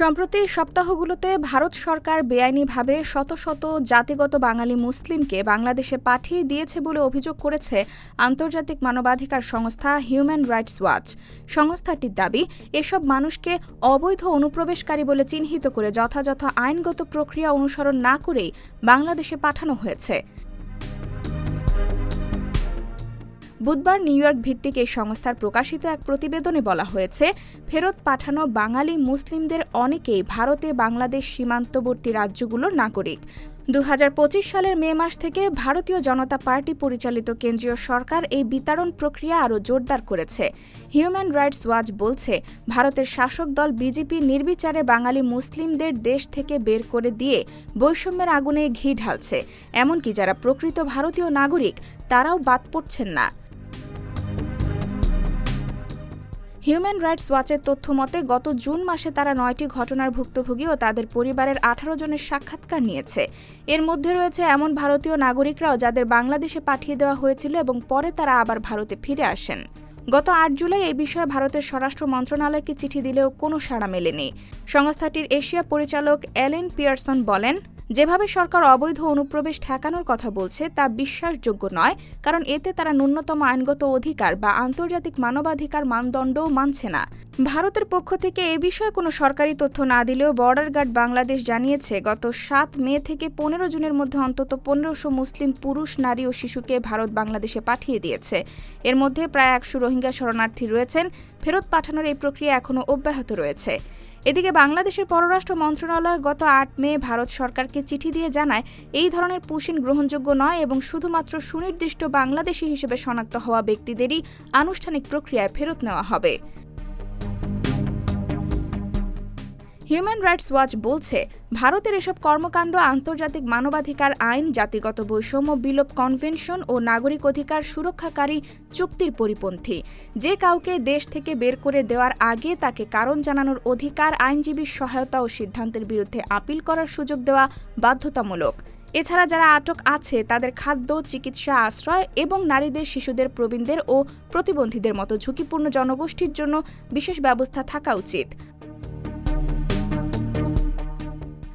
সম্প্রতি সপ্তাহগুলোতে ভারত সরকার বেআইনিভাবে শত শত জাতিগত বাঙালি মুসলিমকে বাংলাদেশে পাঠিয়ে দিয়েছে বলে অভিযোগ করেছে আন্তর্জাতিক মানবাধিকার সংস্থা হিউম্যান রাইটস ওয়াচ। সংস্থাটির দাবি, এসব মানুষকে অবৈধ অনুপ্রবেশকারী বলে চিহ্নিত করে যথাযথ আইনগত প্রক্রিয়া অনুসরণ না করেই বাংলাদেশে পাঠানো হয়েছে। বুধবার নিউ ইয়র্ক ভিত্তিক এই সংস্থার প্রকাশিত এক প্রতিবেদনে বলা হয়েছে, ফেরত পাঠানো বাঙালি মুসলিমদের অনেকেই ভারতে বাংলাদেশ সীমান্তবর্তী রাজ্যগুলোর নাগরিক। দু হাজার পঁচিশ সালের মে মাস থেকে ভারতীয় জনতা পার্টি পরিচালিত কেন্দ্রীয় সরকার এই বিতরণ প্রক্রিয়া আরও জোরদার করেছে। হিউম্যান রাইটস ওয়াচ বলছে, ভারতের শাসক দল বিজেপি নির্বিচারে বাঙালি মুসলিমদের দেশ থেকে বের করে দিয়ে বৈষম্যের আগুনে ঘি ঢালছে। এমনকি যারা প্রকৃত ভারতীয় নাগরিক, তারাও বাদ পড়ছেন না। হিউম্যান রাইটস ওয়াচের তথ্য মতে, গত জুন মাসে তারা নয়টি ঘটনার ভুক্তভোগী ও তাদের পরিবারের আঠারো জনের সাক্ষাৎকার নিয়েছে। এর মধ্যে রয়েছে এমন ভারতীয় নাগরিকরাও যাদের বাংলাদেশে পাঠিয়ে দেওয়া হয়েছিল এবং পরে তারা আবার ভারতে ফিরে আসেন। গত আট জুলাই এই বিষয়ে ভারতের স্বরাষ্ট্র মন্ত্রণালয়কে চিঠি দিলেও কোনো সাড়া মেলেনি। সংস্থাটির এশিয়া পরিচালক এলেন পিয়ারসন বলেন, যেভাবে সরকার অবৈধ অনুপ্রবেশ ঠেকানোর কথা বলছে, তা বিশ্বাসযোগ্য নয়, কারণ এতে তারা ন্যূনতম আইনগত অধিকার বা আন্তর্জাতিক মানবাধিকার মানদণ্ডও মানছে না। ভারতের পক্ষ থেকে এ বিষয়ে কোনো সরকারি তথ্য না দিলেও বর্ডার গার্ড বাংলাদেশ জানিয়েছে, গত সাত মে থেকে পনেরো জুনের মধ্যে অন্তত পনেরোশো মুসলিম পুরুষ, নারী ও শিশুকে ভারত বাংলাদেশে পাঠিয়ে দিয়েছে। এর মধ্যে প্রায় একশো রোহিঙ্গা শরণার্থী রয়েছেন, ফেরত পাঠানোর এই প্রক্রিয়া এখনও অব্যাহত রয়েছে। এদিকে বাংলাদেশের পররাষ্ট্র মন্ত্রণালয় গত আট মে ভারত সরকারকে চিঠি দিয়ে জানায়, এই ধরনের পুশিন গ্রহণযোগ্য নয় এবং শুধুমাত্র সুনির্দিষ্ট বাংলাদেশি হিসেবে শনাক্ত হওয়া ব্যক্তিদেরই আনুষ্ঠানিক প্রক্রিয়ায় ফেরত নেওয়া হবে। হিউম্যান রাইটস ওয়াচ বলছে, ভারতের এসব কর্মকাণ্ড, আন্তর্জাতিক মানবাধিকার আইন, জাতিগত বৈষম্য বিলোপ কনভেনশন ও নাগরিক অধিকার সুরক্ষাকারী চুক্তির পরিপন্থী। যে কাউকে দেশ থেকে বের করে দেওয়ার আগে তাকে কারণ জানানোর অধিকার আইনজীবীর সহায়তা ও সিদ্ধান্তের বিরুদ্ধে আপিল করার সুযোগ দেওয়া বাধ্যতামূলক। এছাড়া যারা আটক আছে, তাদের খাদ্য, চিকিৎসা, আশ্রয় এবং নারীদের, শিশুদের, প্রবীণদের ও প্রতিবন্ধীদের মতো ঝুঁকিপূর্ণ জনগোষ্ঠীর জন্য বিশেষ ব্যবস্থা থাকা উচিত।